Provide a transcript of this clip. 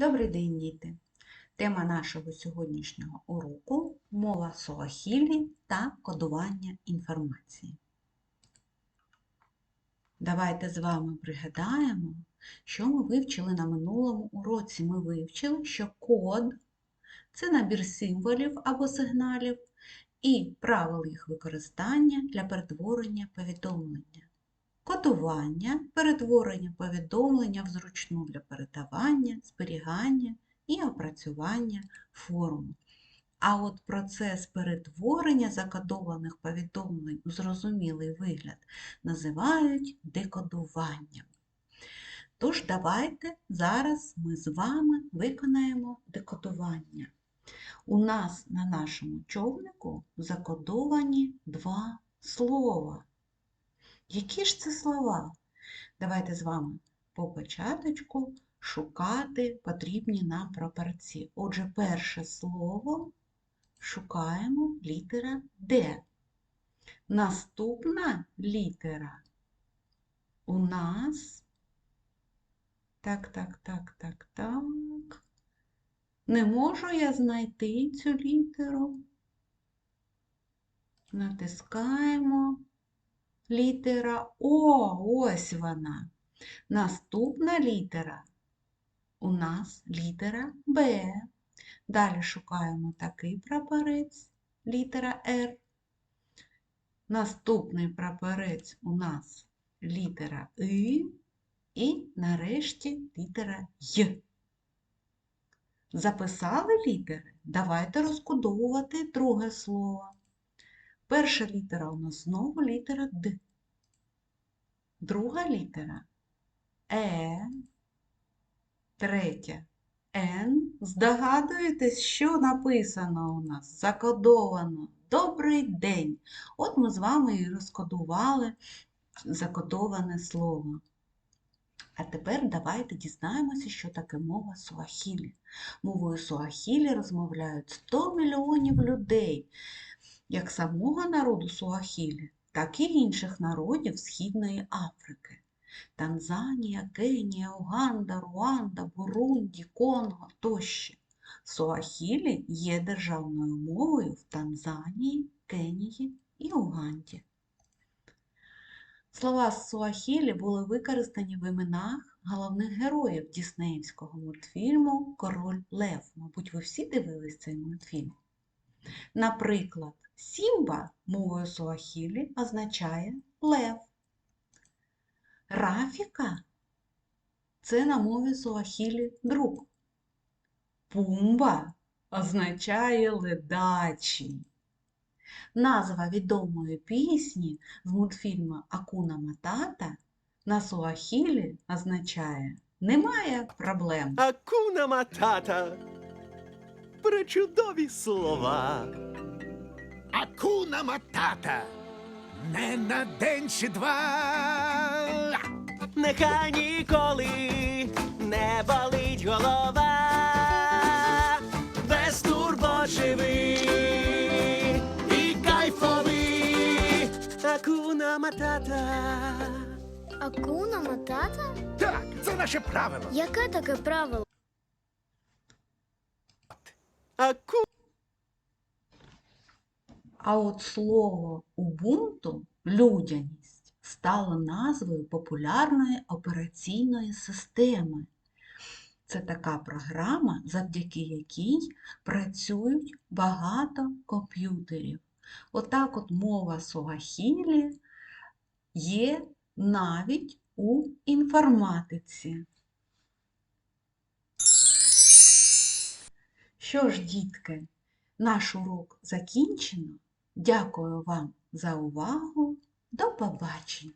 Добрий день, діти! Тема нашого сьогоднішнього уроку мова суахілі та кодування інформації. Давайте з вами пригадаємо, що ми вивчили на минулому уроці. Ми вивчили, що код це набір символів або сигналів і правил їх використання для перетворення повідомлення. Кодування, перетворення повідомлення в зручну для передавання, зберігання і опрацювання форму. А от процес перетворення закодованих повідомлень у зрозумілий вигляд називають декодуванням. Тож давайте зараз ми з вами виконаємо декодування. У нас на нашому човнику закодовані два слова. Які ж це слова? Давайте з вами по початочку шукати потрібні нам прапорці. Отже, перше слово шукаємо літера Д. Наступна літера у нас. Так, так, так, так, так. Не можу я знайти цю літеру. Натискаємо літера О, ось вона. Наступна літера у нас літера Б. Далі шукаємо такий прапорець, літера Р. Наступний прапорець у нас літера И і нарешті літера Й. Записали літери? Давайте розкодовувати друге слово. Перша літера у нас знову літера Д. Друга літера Е. Третя Н. Здогадуєтесь, що написано у нас? Закодовано. Добрий день. От ми з вами і розкодували закодоване слово. А тепер давайте дізнаємося, що таке мова суахілі. Мовою суахілі розмовляють 100 мільйонів людей як самого народу Суахілі, так і інших народів Східної Африки. Танзанія, Кенія, Уганда, Руанда, Бурунді, Конго тощо. Суахілі є державною мовою в Танзанії, Кенії і Уганді. Слова з Суахілі були використані в іменах головних героїв Діснеївського мультфільму Король Лев. Мабуть, ви всі дивились цей мультфільм. Наприклад, Сімба мовою суахілі означає лев. Рафіка це на мові суахілі друг. Пумба означає ледачий. Назва відомої пісні з мультфільму Акуна Матата на суахілі означає немає проблем. Акуна матата. Пречудові слова. Акуна матата. Не на день чи два. Нехай ніколи не болить голова. Без турбот живи і кайфовий. Акуна матата. Акуна Матата? Так, це наше правило. Яке таке правило? А от слово Убунту людяність стало назвою популярної операційної системи. Це така програма, завдяки якій працюють багато комп'ютерів. Отак от мова Суахілі є навіть у інформатиці. Що ж, дітки, наш урок закінчено. Дякую вам за увагу. До побачення!